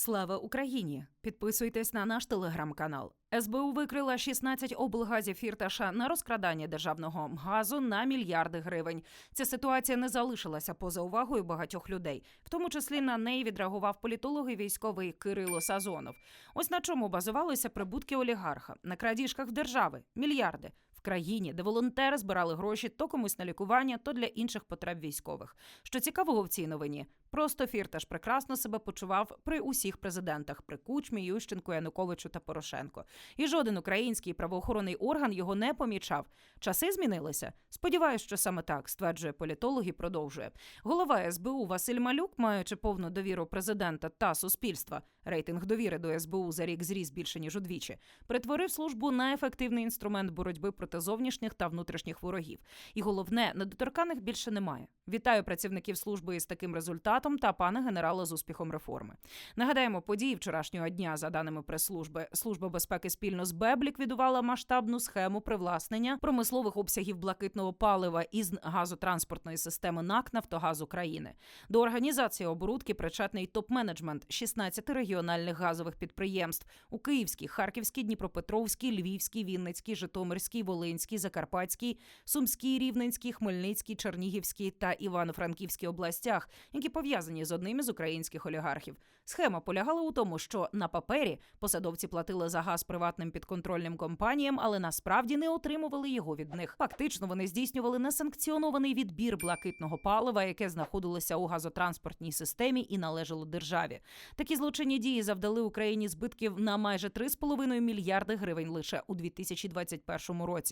Слава Україні! Підписуйтесь на наш телеграм-канал. СБУ викрила 16 облгазів Фірташа на розкрадання державного газу на мільярди гривень. Ця ситуація не залишилася поза увагою багатьох людей. В тому числі на неї відреагував політолог і військовий Кирило Сазонов. Ось на чому базувалися прибутки олігарха на крадіжках держави мільярди. Країні, де волонтери збирали гроші то комусь на лікування, то для інших потреб військових. Що цікавого в цій новині? Просто Фірташ прекрасно себе почував при усіх президентах при Кучмі, Ющенку, Януковичу та Порошенко. І жоден український правоохоронний орган його не помічав. Часи змінилися. Сподіваюсь, що саме так стверджує політолог і продовжує. Голова СБУ Василь Малюк, маючи повну довіру президента та суспільства, рейтинг довіри до СБУ за рік зріс більше ніж удвічі, перетворив службу на ефективний інструмент боротьби проти зовнішніх та внутрішніх ворогів. І головне, недоторканих більше немає. Вітаю працівників служби із таким результатом та пана генерала з успіхом реформи. Нагадаємо, події вчорашнього дня, за даними прес-служби, служба безпеки спільно з БЕБ ліквідувала масштабну схему привласнення промислових обсягів блакитного палива із газотранспортної системи НАК Нафтогаз України. До організації оборудки причетний топ-менеджмент 16 регіональних газових підприємств у Київській, Харківській, Дніпропетровській, Львівській, Вінницькій, Житомирській, Волинській, Закарпатській, Сумській, Рівненській, Хмельницькій, Чернігівській та Івано-Франківській областях, які пов'язані з одним із українських олігархів. Схема полягала у тому, що на папері посадовці платили за газ приватним підконтрольним компаніям, але насправді не отримували його від них. Фактично вони здійснювали несанкціонований відбір блакитного палива, яке знаходилося у газотранспортній системі і належало державі. Такі злочинні дії завдали Україні збитків на майже 3,5 мільярди гривень лише у 2021 році.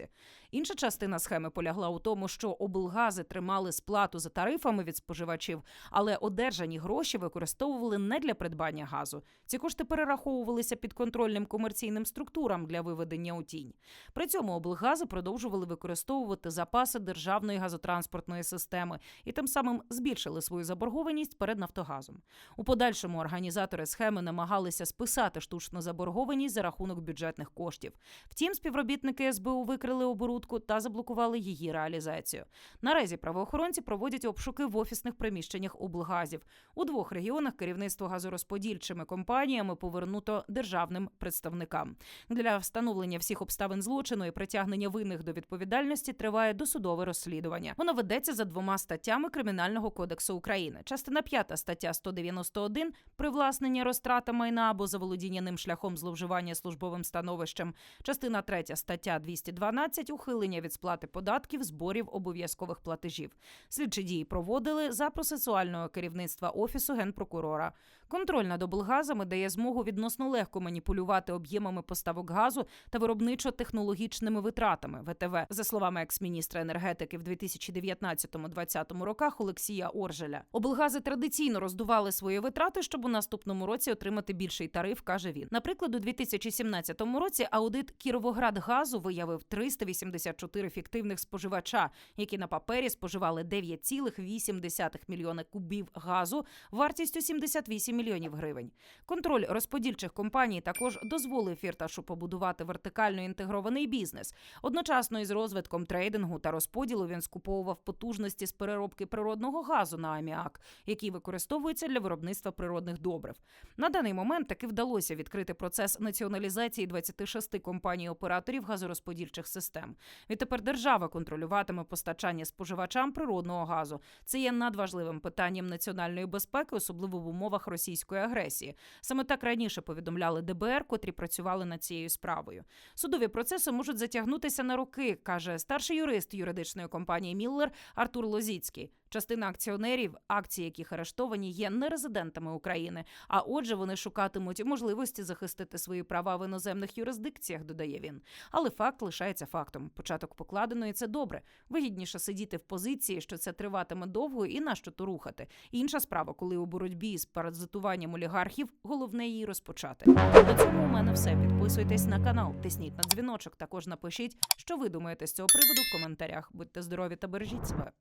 Інша частина схеми полягла у тому, що облгази тримали сплату за тарифами від споживачів, але одержані гроші використовували не для придбання газу. Ці кошти перераховувалися підконтрольним комерційним структурам для виведення у тінь. При цьому облгази продовжували використовувати запаси державної газотранспортної системи і тим самим збільшили свою заборгованість перед Нафтогазом. У подальшому організатори схеми намагалися списати штучну заборгованість за рахунок бюджетних коштів. Втім, співробітники СБУ викрили оборудку та заблокували її реалізацію. Наразі правоохоронці проводять обшуки в офісних приміщеннях облгазів. У двох регіонах керівництво газорозподільчими компаніями повернуто державним представникам. Для встановлення всіх обставин злочину і притягнення винних до відповідальності триває досудове розслідування. Воно ведеться за двома статтями Кримінального кодексу України. Частина 5 стаття 191 – привласнення розтрата майна або заволодіння ним шляхом зловживання службовим становищем. Частина 3 стаття 212 – ухилення від сплати податків, зборів, обов'язкових платежів. Слідчі дії проводили за процесуального керівництва офісу генпрокурора. Контроль над облгазами дає змогу відносно легко маніпулювати об'ємами поставок газу та виробничо-технологічними витратами ВТВ. За словами екс-міністра енергетики в 2019-2020 роках Олексія Оржеля. Облгази традиційно роздували свої витрати, щоб у наступному році отримати більший тариф, каже він. Наприклад, у 2017 році аудит Кіровоградгазу виявив 384 фіктивних споживача, які на папері споживали 9,8 мільйона кубів газу вартістю 78 мільйонів гривень. Контроль розподільчих компаній також дозволив Фірташу побудувати вертикально інтегрований бізнес. Одночасно із розвитком трейдингу та розподілу він скуповував потужності з переробки природного газу на аміак, який використовується для виробництва природних добрив. На даний момент таки вдалося відкрити процес націоналізації 26 компаній-операторів газорозподільчих систем. Відтепер держава контролюватиме постачання споживачам природного газу. Це є надважливим питанням національної безпеки, особливо в умовах російської агресії. Саме так раніше повідомляли ДБР, котрі працювали над цією справою. Судові процеси можуть затягнутися на роки, каже старший юрист юридичної компанії Міллер Артур Лозіцький. Частина акціонерів, акції яких арештовані, є нерезидентами України. А отже, вони шукатимуть можливості захистити свої права в іноземних юрисдикціях, додає він. Але факт лишається фактом. Початок покладеної це добре. Вигідніше сидіти в позиції, що це триватиме довго і на що то рухати. Інша справа, коли у боротьбі з паразитуванням олігархів, головне її розпочати. На цьому у мене все. Підписуйтесь на канал, тисніть на дзвіночок. Також напишіть, що ви думаєте з цього приводу в коментарях. Будьте здорові та бережіть себе.